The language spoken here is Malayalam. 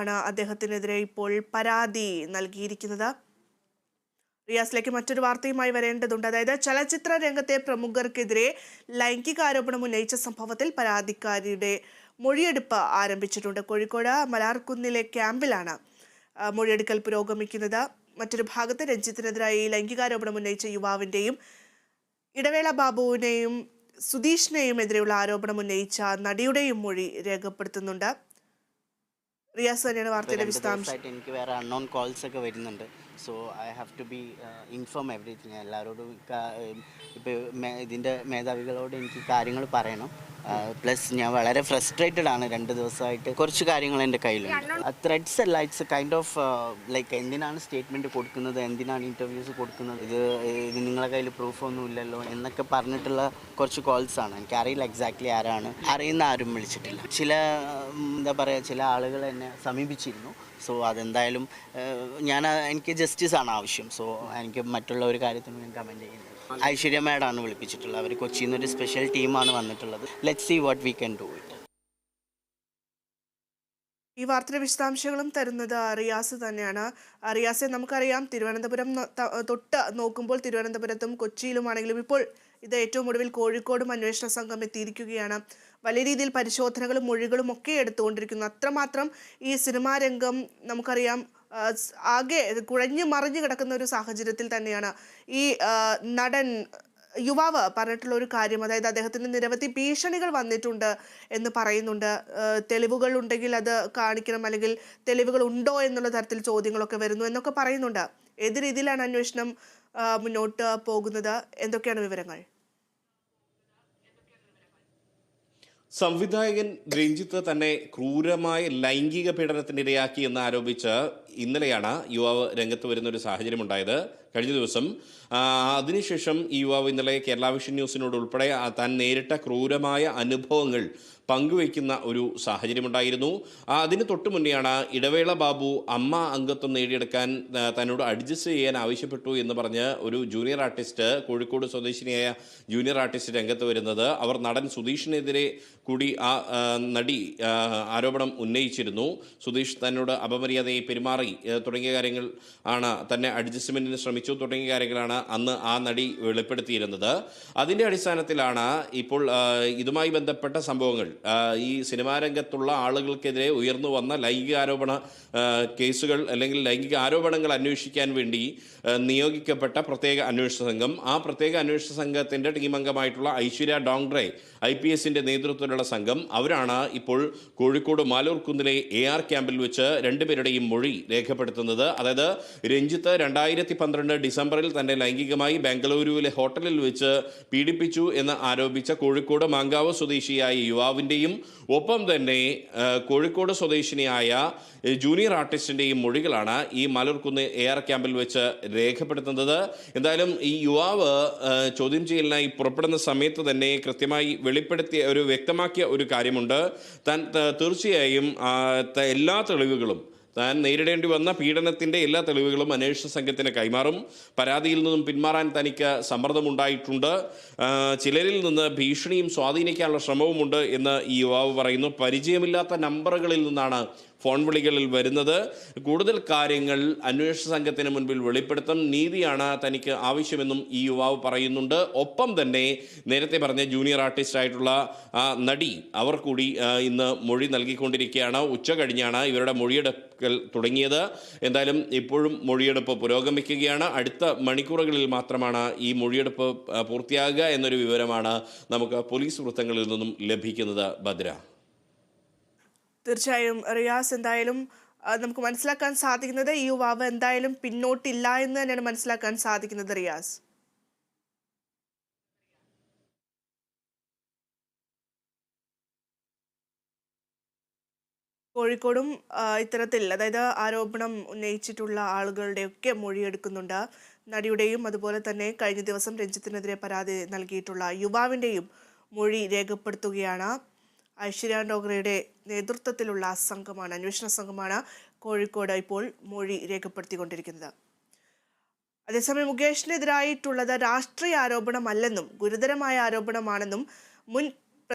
ആണ് അദ്ദേഹത്തിനെതിരെ ഇപ്പോൾ പരാതി നൽകിയിരിക്കുന്നത്. റിയാസിലേക്ക് മറ്റൊരു വാർത്തയുമായി വരേണ്ടതുണ്ട്. അതായത് ചലച്ചിത്ര രംഗത്തെ പ്രമുഖർക്കെതിരെ ലൈംഗിക ആരോപണം ഉന്നയിച്ച സംഭവത്തിൽ പരാതിക്കാരിയുടെ മൊഴിയെടുപ്പ് ആരംഭിച്ചിട്ടുണ്ട്. കോഴിക്കോട് മലാർക്കുന്നിലെ ക്യാമ്പിലാണ് മൊഴിയെടുക്കൽ പുരോഗമിക്കുന്നത്. മറ്റൊരു ഭാഗത്ത് രഞ്ജിത്തിനെതിരായി ലൈംഗികാരോപണം ഉന്നയിച്ച യുവാവിന്റെയും ഇടവേള ബാബുവിനെയും സുധീഷിനെയും എതിരെയുള്ള ആരോപണം ഉന്നയിച്ച നടിയുടെയും മൊഴി രേഖപ്പെടുത്തുന്നുണ്ട്. റിയാസ് തന്നെയാണ് വാർത്തയുടെ വിശദാംശം. എനിക്ക് വേറെ അൺനോൺ കോൾസ് ഒക്കെ വരുന്നുണ്ട്. So I have to be inform everything എല്ലാവരോടും ഇപ്പോൾ ഇതിന്റെ മേധാവികളോട് എനിക്ക് കാര്യങ്ങൾ പറയണം. പ്ലസ് ഞാൻ വളരെ ഫ്രസ്ട്രേറ്റഡ് ആണ് രണ്ട് ദിവസമായിട്ട്. കുറച്ച് കാര്യങ്ങൾ എന്റെ കയ്യിലുണ്ട്. ത്രെഡ്സ് അല്ല ഇറ്റ്സ് കൈൻഡ് ഓഫ് ലൈക്ക് എന്തിനാണ് സ്റ്റേറ്റ്മെന്റ് കൊടുക്കുന്നത്? എന്തിനാണ് ഇന്റർവ്യൂസ് കൊടുക്കുന്നത്? ഇത് ഇത് നിങ്ങളെ കയ്യിൽ പ്രൂഫ് ഒന്നും ഇല്ലല്ലോ എന്നൊക്കെ പറഞ്ഞിട്ടുള്ള കുറച്ച് കോൾസ് ആണ്. എനിക്കറിയില്ല എക്സാക്ട്ലി ആരാണ്. അറിയുന്ന ആരും വിളിച്ചിട്ടില്ല. ചില എന്താ പറയുക ചില ആളുകൾ എന്നെ സമീപിച്ചിരുന്നു. സോ അതെന്തായാലും ഞാൻ എനിക്ക് ജസ്റ്റിസ് ആണ് ആവശ്യം. സോ എനിക്ക് മറ്റുള്ള ഒരു കാര്യത്തിനും ഞാൻ കമന്റ് ചെയ്യുന്നത് ഐശ്വര്യ മാഡാണ് വിളിപ്പിച്ചിട്ടുള്ളത്. അവർ കൊച്ചിയിൽ നിന്ന് ഒരു സ്പെഷ്യൽ ടീമാണ് വന്നിട്ടുള്ളത്. Let see what we can do ഈ വാർത്തയുടെ വിശദാംശങ്ങളും തരുന്നത് റിയാസ് തന്നെയാണ്. റിയാസെ നമുക്കറിയാം തിരുവനന്തപുരം തൊട്ട് നോക്കുമ്പോൾ തിരുവനന്തപുരത്തും കൊച്ചിയിലുമാണെങ്കിലും ഇപ്പോൾ ഇത് ഏറ്റവും ഒടുവിൽ കോഴിക്കോടും അന്വേഷണ സംഘം എത്തിയിരിക്കുകയാണ്. വലിയ രീതിയിൽ പരിശോധനകളും മൊഴികളും ഒക്കെ എടുത്തുകൊണ്ടിരിക്കുന്നു. അത്രമാത്രം ഈ സിനിമാ രംഗം നമുക്കറിയാം ആകെ കുഴഞ്ഞു മറിഞ്ഞു കിടക്കുന്ന ഒരു സാഹചര്യത്തിൽ തന്നെയാണ്. ഈ നടൻ യുവാവ് പറഞ്ഞിട്ടുള്ള ഒരു കാര്യം അതായത് അദ്ദേഹത്തിന് നിരവധി ഭീഷണികൾ വന്നിട്ടുണ്ട് എന്ന് പറയുന്നുണ്ട്. തെളിവുകൾ ഉണ്ടെങ്കിൽ അത് കാണിക്കണം അല്ലെങ്കിൽ തെളിവുകൾ ഉണ്ടോ എന്നുള്ള തരത്തിൽ ചോദ്യങ്ങളൊക്കെ വരുന്നു എന്നൊക്കെ പറയുന്നുണ്ട്. ഏത് രീതിയിലാണ് അന്വേഷണം മുന്നോട്ട് പോകുന്നത്? എന്തൊക്കെയാണ് വിവരങ്ങൾ? സംവിധായകൻ രഞ്ജിത്ത് തന്നെ ക്രൂരമായ ലൈംഗിക പീഡനത്തിനിരയാക്കി എന്ന് ആരോപിച്ച് ഇന്നലെയാണ് യുവാവ് രംഗത്ത് വരുന്ന ഒരു സാഹചര്യം ഉണ്ടായത് കഴിഞ്ഞ ദിവസം അതിനുശേഷം ഈ യുവാവ് ഇന്നലെ കേരള വിഷൻ ന്യൂസിനോട് ഉൾപ്പെടെ താൻ നേരിട്ട ക്രൂരമായ അനുഭവങ്ങൾ പങ്കുവയ്ക്കുന്ന ഒരു സാഹചര്യമുണ്ടായിരുന്നു. അതിന് തൊട്ട് മുന്നെയാണ് ഇടവേള ബാബു അമ്മ അംഗത്വം നേടിയെടുക്കാൻ തന്നോട് അഡ്ജസ്റ്റ് ചെയ്യാൻ ആവശ്യപ്പെട്ടു എന്ന് പറഞ്ഞ് ഒരു ജൂനിയർ ആർട്ടിസ്റ്റ് കോഴിക്കോട് സ്വദേശിനിയായ ജൂനിയർ ആർട്ടിസ്റ്റ് രംഗത്ത് വരുന്നത്. അവർ നടൻ സുധീഷിനെതിരെ കൂടി ആ, നടി ആരോപണം ഉന്നയിച്ചിരുന്നു. സുധീഷ് തന്നോട് അപമര്യാദയെ പെരുമാറി തുടങ്ങിയ കാര്യങ്ങൾ ആണ് തന്നെ അഡ്ജസ്റ്റ്മെന്റിന് ശ്രമിച്ചു തുടങ്ങിയ കാര്യങ്ങളാണ് അന്ന് ആ നടി വെളിപ്പെടുത്തിയിരുന്നത്. അതിന്റെ അടിസ്ഥാനത്തിലാണ് ഇപ്പോൾ ഇതുമായി ബന്ധപ്പെട്ട സംഭവങ്ങൾ. ഈ സിനിമാ രംഗത്തുള്ള ആളുകൾക്കെതിരെ ഉയർന്നു വന്ന ലൈംഗിക ആരോപണ കേസുകൾ അല്ലെങ്കിൽ ലൈംഗിക ആരോപണങ്ങൾ അന്വേഷിക്കാൻ വേണ്ടി നിയോഗിക്കപ്പെട്ട പ്രത്യേക അന്വേഷണ സംഘം. ആ പ്രത്യേക അന്വേഷണ സംഘത്തിന്റെ ടീം അംഗമായിട്ടുള്ള ഐശ്വര്യ ഡോങ്ഡ്രെ ഐ പി എസിന്റെ നേതൃത്വത്തിലുള്ള സംഘം അവരാണ് ഇപ്പോൾ കോഴിക്കോട് മാലൂർക്കുന്നിലെ എ ആർ ക്യാമ്പിൽ വെച്ച് രണ്ടുപേരുടെയും മൊഴി രേഖപ്പെടുത്തുന്നത്. അതായത് രഞ്ജിത്ത് രണ്ടായിരത്തി പന്ത്രണ്ട് ഡിസംബറിൽ തന്നെ ലൈംഗികമായി ബംഗളൂരുവിലെ ഹോട്ടലിൽ വെച്ച് പീഡിപ്പിച്ചു എന്ന് ആരോപിച്ച കോഴിക്കോട് മാങ്കാവ് സ്വദേശിയായ യുവാവിന്റെയും ഒപ്പം തന്നെ കോഴിക്കോട് സ്വദേശിനിയായ ജൂനിയർ ആർട്ടിസ്റ്റിന്റെയും മൊഴികളാണ് ഈ മലർക്കുന്ന് എയർ ക്യാമ്പിൽ വെച്ച് രേഖപ്പെടുത്തുന്നത്. എന്തായാലും ഈ യുവാവ് ചോദ്യം ചെയ്യലിനായി പുറപ്പെടുന്ന സമയത്ത് തന്നെ കൃത്യമായി വെളിപ്പെടുത്തിയ ഒരു വ്യക്തമാക്കിയ ഒരു കാര്യമുണ്ട്. താൻ തീർച്ചയായും എല്ലാ തെളിവുകളും താൻ നേരിടേണ്ടി വന്ന പീഡനത്തിന്റെ എല്ലാ തെളിവുകളും അന്വേഷണ സംഘത്തിന് കൈമാറും. പരാതിയിൽ നിന്നും പിന്മാറാൻ തനിക്ക് സമ്മർദ്ദമുണ്ടായിട്ടുണ്ട്. ചിലരിൽ നിന്ന് ഭീഷണിയും സ്വാധീനിക്കാനുള്ള ശ്രമവുമുണ്ട് എന്ന് ഈ യുവാവ് പറയുന്നു. പരിചയമില്ലാത്ത നമ്പറുകളിൽ നിന്നാണ് ഫോൺ വിളികളിൽ വരുന്നത്. കൂടുതൽ കാര്യങ്ങൾ അന്വേഷണ സംഘത്തിന് മുൻപിൽ വെളിപ്പെടുത്തും. നീതിയാണ് തനിക്ക് ആവശ്യമെന്നും ഈ യുവാവ് പറയുന്നുണ്ട്. ഒപ്പം തന്നെ നേരത്തെ പറഞ്ഞ ജൂനിയർ ആർട്ടിസ്റ്റ് ആയിട്ടുള്ള നടി അവർ കൂടി ഇന്ന് മൊഴി നൽകിക്കൊണ്ടിരിക്കുകയാണ്. ഉച്ച കഴിഞ്ഞാണ് ഇവരുടെ മൊഴിയെടുക്കൽ തുടങ്ങിയത്. എന്തായാലും ഇപ്പോഴും മൊഴിയെടുപ്പ് പുരോഗമിക്കുകയാണ്. അടുത്ത മണിക്കൂറുകളിൽ മാത്രമാണ് ഈ മൊഴിയെടുപ്പ് പൂർത്തിയാകുക എന്നൊരു വിവരമാണ് നമുക്ക് പോലീസ് വൃത്തങ്ങളിൽ നിന്നും ലഭിക്കുന്നത്. ഭദ്ര. തീർച്ചയായും റിയാസ് എന്തായാലും നമുക്ക് മനസ്സിലാക്കാൻ സാധിക്കുന്നത് ഈ യുവാവ് എന്തായാലും പിന്നോട്ടില്ല എന്ന് തന്നെയാണ് മനസ്സിലാക്കാൻ സാധിക്കുന്നത് റിയാസ്. കോഴിക്കോടും ഇത്തരത്തിൽ അതായത് ആരോപണം ഉന്നയിച്ചിട്ടുള്ള ആളുകളുടെയൊക്കെ മൊഴിയെടുക്കുന്നുണ്ട്. നടിയുടെയും അതുപോലെ തന്നെ കഴിഞ്ഞ ദിവസം രഞ്ജിത്തിനെതിരെ പരാതി നൽകിയിട്ടുള്ള യുവാവിന്റെയും മൊഴി രേഖപ്പെടുത്തുകയാണ്. ഐശ്വര്യ ഡോഗ്രയുടെ നേതൃത്വത്തിലുള്ള സംഘമാണ് അന്വേഷണ സംഘമാണ് കോഴിക്കോട് ഇപ്പോൾ മൊഴി രേഖപ്പെടുത്തിക്കൊണ്ടിരിക്കുന്നത്. അതേസമയം മുകേഷിനെതിരായിട്ടുള്ളത് രാഷ്ട്രീയ ആരോപണമല്ലെന്നും ഗുരുതരമായ ആരോപണമാണെന്നും മുൻ